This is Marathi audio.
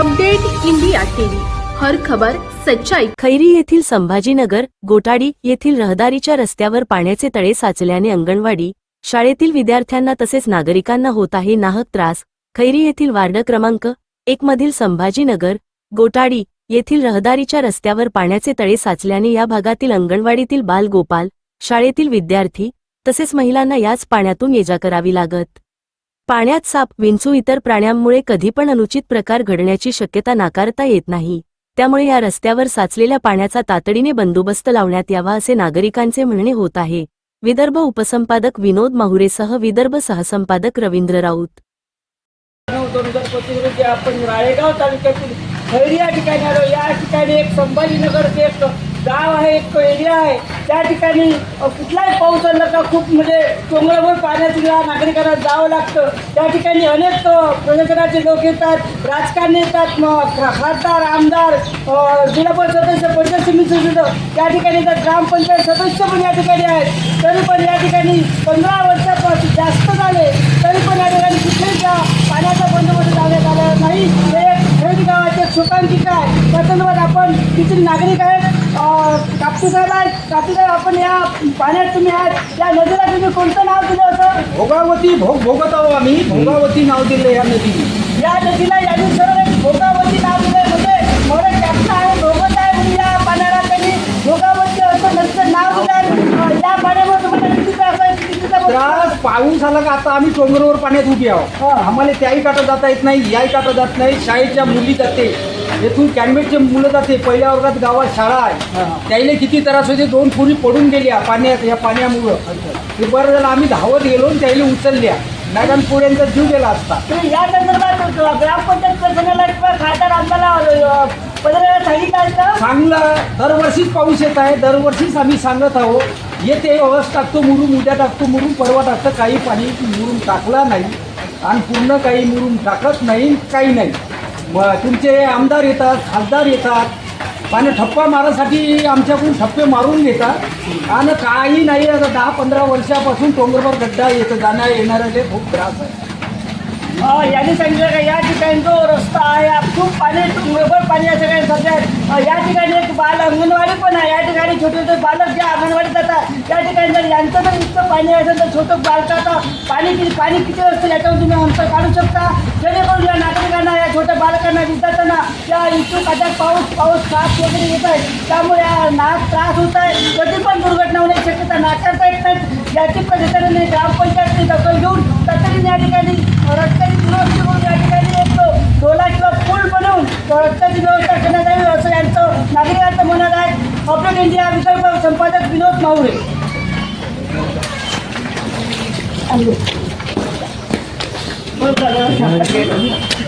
Update India TV. हर खबर सच्चाई. खैरी येथील संभाजीनगर गोटाडी येथील रहदारीच्या रस्त्यावर पाण्याचे तळे साचल्याने अंगणवाडी शाळेतील विद्यार्थ्यांना तसेच नागरिकांना होत आहे नाहक त्रास. खैरी येथील वार्ड क्रमांक एक मधील संभाजीनगर गोटाडी येथील रहदारीच्या रस्त्यावर पाण्याचे तळे साचल्याने या भागातील अंगणवाडीतील बाल गोपाल शाळेतील विद्यार्थी तसेच महिलांना याच पाण्यातून ये जा करावी लागत. पाण्यात साप विंचू इतर प्राण्यांमुळे कधी पण अनुचित प्रकार घडण्याची शक्यता नाकारता येत नाही. त्यामुळे या रस्त्यावर साचलेल्या पाण्याचा तातडीने बंदोबस्त लावण्यात यावा असे नागरिकांचे म्हणणे होत आहे. विदर्भ उपसंपादक विनोद माहुरेसह विदर्भ सहसंपादक रवींद्र राऊत. दोन हजार रोजी आपण राळेगाव तालुक्यातील खैरी या ठिकाणी आलो. या ठिकाणी एक संभाजीनगरचे एक गाव आहे एक एरिया आहे. त्या ठिकाणी कुठलाही पाऊस आला का खूप म्हणजे डोंगरावर पाण्यात नागरिकांना जावं लागतं. त्या ठिकाणी अनेक प्रशासनाचे लोक येतात राजकारणी येतात खासदार आमदार जिल्हा परिषद सदस्य पंचायत समिती सदस्य त्या ठिकाणी ग्रामपंचायत सदस्य पण या ठिकाणी आहेत. तरी पण या ठिकाणी पंधरा वर्षात जास्त झाले तरी पण या ठिकाणी कुठेही त्या पाण्याचा बंदोबस्त लावण्यात आला नाही हे एक खरेदी शोकांतिका आहे त्या संदर्भात आपण तिथील नागरिक आहेत कापसे साहेब आहेत कापसे साहेब आपण या पाण्यात तुम्ही आहात या नदीला तुम्ही कोणतं नाव दिलं होतं? भोगावती भोग भोगत आहो आम्ही भोगावती नाव दिले या नदीने. या नदीला यांनी सरळ एक भोगावती नाव दिलं म्हणजे मोठे कॅप्टन आहे भोगत आहे म्हणून या पाण्याला त्यांनी भोगावती असं नदीचं नाव दिलं या पाण्यामुळे तुम्हाला किती त्रास आहे किती त्रास त्रास पाऊस आला का आता आम्ही डोंगरावर पाण्यात उभी आहोत. आम्हाला त्याही काटा जाता येत नाही याही काटा जात नाही शाळेच्या मुली जाते. येथून कॅन्वेटचे मुलं जाते. पहिल्या वर्गात गावात शाळा आहे. त्याला किती त्रास होते दोन पुरी पडून गेल्या पाण्यात या पाण्यामुळं. ते बरं झालं आम्ही धावत गेलो आणि त्याला उचलल्या. मॅडम पुऱ्यांचा जीव गेला असता. या संदर्भात ग्रामपंचायत प्रशासनाला किंवा खासदार आम्हाला चांगलं दरवर्षीच पाऊस येत आहे. दरवर्षीच आम्ही सांगत आहोत येते व्यवस्था टाकतो मुरुम उद्या टाकतो मुरुम परवा टाकतं काही पाणी मुरुम टाकला नाही. आणि पूर्ण काही मुरुम टाकत नाही काही नाही. मग तुमचे आमदार येतात खासदार येतात. पाणी ठप्पा मारासाठी आमच्याकडून ठप्पे मारून घेतात. आणि काही नाही आता दहा पंधरा वर्षापासून टोंगरभर गड्डा येतं जाण्या येणाऱ्याचे खूप त्रास आहे. यांनी सांगितलं का या ठिकाणी जो रस्ता आहे खूप पाणी डोंगरभर पाणी असं काही सध्या या ठिकाणी एक बाल अंगणवाडी पण आहे या ठिकाणी छोटे छोटे बालक ज्या अंगणवाडीत जातात त्या ठिकाणी जर यांचं जर इतकं पाणी असेल तर छोटं बालकाचं पाणी किती पाणी किती असतं याच्यावर तुम्ही अंतर काढू शकता. जेणेकरून या नागरिकांना या छोट्या बालकांना विद्यार्थ्यांना या इच्छुक आता पाऊस पाऊस साप वगैरे येत आहे. त्यामुळे नाक त्रास होत आहे. कधी पण दुर्घटना होण्याची शक्यता नाकारता येत नाही याची प्रशासनाने ग्रामपंचायतने दखल घेऊन तातडीने या ठिकाणी रस्त्याची दुरुस्ती करून या ठिकाणी एक डोला किंवा पूल बनवून रस्त्याची व्यवस्था करण्यात यावी असं यांचं नागरिकांचं म्हणत आहे अपडेट इंडिया विदर्भ संपादक विनोद माहुरे बोल